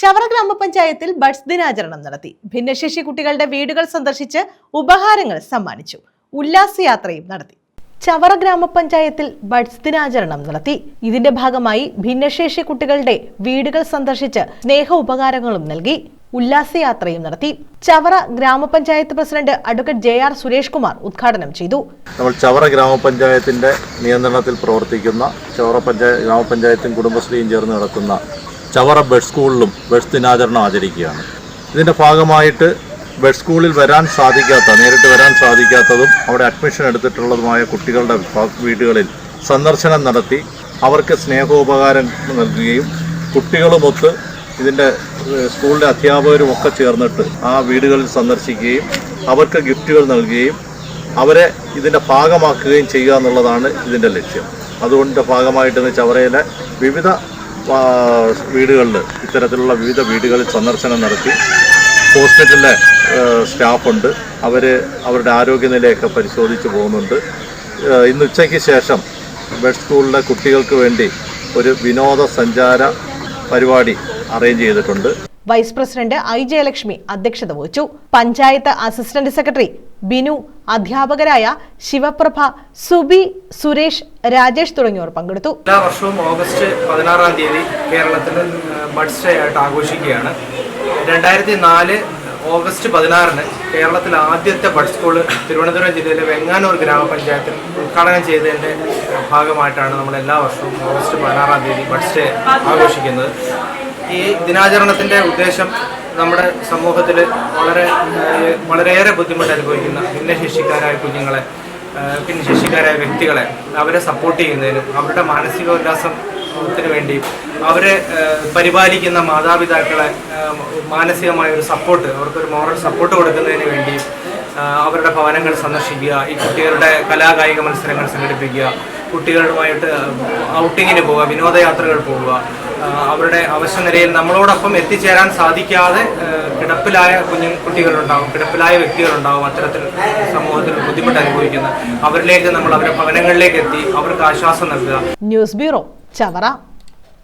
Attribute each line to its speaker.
Speaker 1: ചവറ ഗ്രാമപഞ്ചായത്തിൽ ബഡ്സ് ദിനാചരണം നടത്തി. ഭിന്നശേഷി കുട്ടികളുടെ വീടുകൾ സന്ദർശിച്ച് ഉപഹാരങ്ങൾ സമ്മാനിച്ചു. ഉല്ലാസയാത്രയും നടത്തി. ചവറ ഗ്രാമപഞ്ചായത്തിൽ ബഡ്സ് ദിനാചരണം നടത്തി. ഇതിന്റെ ഭാഗമായി ഭിന്നശേഷി കുട്ടികളുടെ വീടുകൾ സന്ദർശിച്ച് സ്നേഹ ഉപകാരങ്ങളും നൽകി. ഉല്ലാസയാത്രയും നടത്തി. ചവറ ഗ്രാമപഞ്ചായത്ത് president advocate J R Suresh Kumar ഉദ്ഘാടനം ചെയ്തു.
Speaker 2: നമ്മൾ ചവറ ഗ്രാമപഞ്ചായത്തിന്റെ നിയന്ത്രണത്തിൽ പ്രവർത്തിക്കുന്ന ചവറ പഞ്ചായത്ത് ഗ്രാമപഞ്ചായത്തും കുടുംബശ്രീയും ചേർന്ന് നടക്കുന്ന ചവറ ബെഡ് സ്കൂളിലും ബെഡ് ദിനാചരണം ആചരിക്കുകയാണ്. ഇതിന്റെ ഭാഗമായിട്ട് ബെഡ് സ്കൂളിൽ വരാൻ സാധിക്കാത്ത നേരിട്ട് വരാൻ സാധിക്കാത്തതും അവിടെ അഡ്മിഷൻ എടുത്തിട്ടുള്ളതുമായ കുട്ടികളുടെ വീടുകളിൽ സന്ദർശനം നടത്തി അവർക്ക് സ്നേഹോപകാരം നൽകുകയും കുട്ടികളുമൊത്ത് ഇതിന്റെ സ്കൂളിലെ അധ്യാപകരും ഒക്കെ ചേർന്നിട്ട് ആ വീടുകളിൽ സന്ദർശിക്കുകയും അവർക്ക് ഗിഫ്റ്റുകൾ നൽകുകയും അവരെ ഇതിന്റെ ഭാഗമാക്കുകയും ചെയ്യുക എന്നുള്ളതാണ് ഇതിന്റെ ലക്ഷ്യം. അതുകൊണ്ട് ഭാഗമായിട്ട് ചവറയിലെ വിവിധ വീടുകളിൽ ഇത്തരത്തിലുള്ള വിവിധ വീടുകളിൽ സന്ദർശനം നടത്തി. ഹോസ്പിറ്റലിലെ സ്റ്റാഫുണ്ട്. അവർ അവരുടെ ആരോഗ്യനിലയൊക്കെ പരിശോധിച്ച് പോകുന്നുണ്ട്. ഇന്ന് ഉച്ചയ്ക്ക് ശേഷം ബെഡ് സ്കൂളിലെ കുട്ടികൾക്ക് വേണ്ടി ഒരു വിനോദസഞ്ചാര പരിപാടി അറേഞ്ച് ചെയ്തിട്ടുണ്ട്.
Speaker 1: വൈസ് പ്രസിഡന്റ് ഐ ജയലക്ഷ്മി അധ്യക്ഷത വഹിച്ചു. പഞ്ചായത്ത് അസിസ്റ്റന്റ് സെക്രട്ടറി ബിനു അധ്യാപകരായ ശിവപ്രഭ സുബി സുരേഷ് രാജേഷ് തുടങ്ങിയവർ പങ്കെടുത്തു.
Speaker 3: എല്ലാ വർഷവും ഓഗസ്റ്റ് പതിനാറാം തീയതി കേരളത്തിൽ ബഡ്സ് ഡേ ആയിട്ട് ആഘോഷിക്കുകയാണ്. രണ്ടായിരത്തി നാല് ഓഗസ്റ്റ് പതിനാറിന് കേരളത്തിൽ ആദ്യത്തെ ബഡ് സ്കൂൾ തിരുവനന്തപുരം ജില്ലയിലെ വെങ്ങാനൂർ ഗ്രാമപഞ്ചായത്തിൽ ഉദ്ഘാടനം ചെയ്തതിന്റെ ഭാഗമായിട്ടാണ് നമ്മൾ എല്ലാ വർഷവും ഓഗസ്റ്റ് പതിനാറാം തീയതി ബഡ്സ് ഡേ ആഘോഷിക്കുന്നത്. ഈ ദിനാചരണത്തിന്റെ ഉദ്ദേശം നമ്മുടെ സമൂഹത്തിൽ വളരെ വളരെയേറെ ബുദ്ധിമുട്ട് അനുഭവിക്കുന്ന ഭിന്നശേഷിക്കാരായ കുഞ്ഞുങ്ങളെ ഭിന്നശേഷിക്കാരായ വ്യക്തികളെ അവരെ സപ്പോർട്ട് ചെയ്യുന്നതിനും അവരുടെ മാനസികോല്ലാസത്തിന് വേണ്ടിയും അവരെ പരിപാലിക്കുന്ന മാതാപിതാക്കളെ മാനസികമായ ഒരു സപ്പോർട്ട് അവർക്കൊരു മോറൽ സപ്പോർട്ട് കൊടുക്കുന്നതിന് വേണ്ടിയും അവരുടെ ഭവനങ്ങൾ സന്ദർശിക്കുക ഈ കുട്ടികളുടെ കലാകായിക മത്സരങ്ങൾ സംഘടിപ്പിക്കുക കുട്ടികളുമായിട്ട് ഔട്ടിങ്ങിന് പോവുക വിനോദയാത്രകൾ പോവുക അവരുടെ അവശ്യ നിലയിൽ നമ്മളോടൊപ്പം എത്തിച്ചേരാൻ സാധിക്കാതെ കിടപ്പിലായ കുഞ്ഞു കുട്ടികളുണ്ടാവും കിടപ്പിലായ വ്യക്തികളുണ്ടാവും അത്തരത്തിൽ സമൂഹത്തിൽ ബുദ്ധിമുട്ട് അനുഭവിക്കുന്ന. അവരിലേക്ക് നമ്മൾ അവരുടെ ഭവനങ്ങളിലേക്ക് എത്തി അവർക്ക് ആശ്വാസം നൽകുക.
Speaker 1: News bureau Chavara.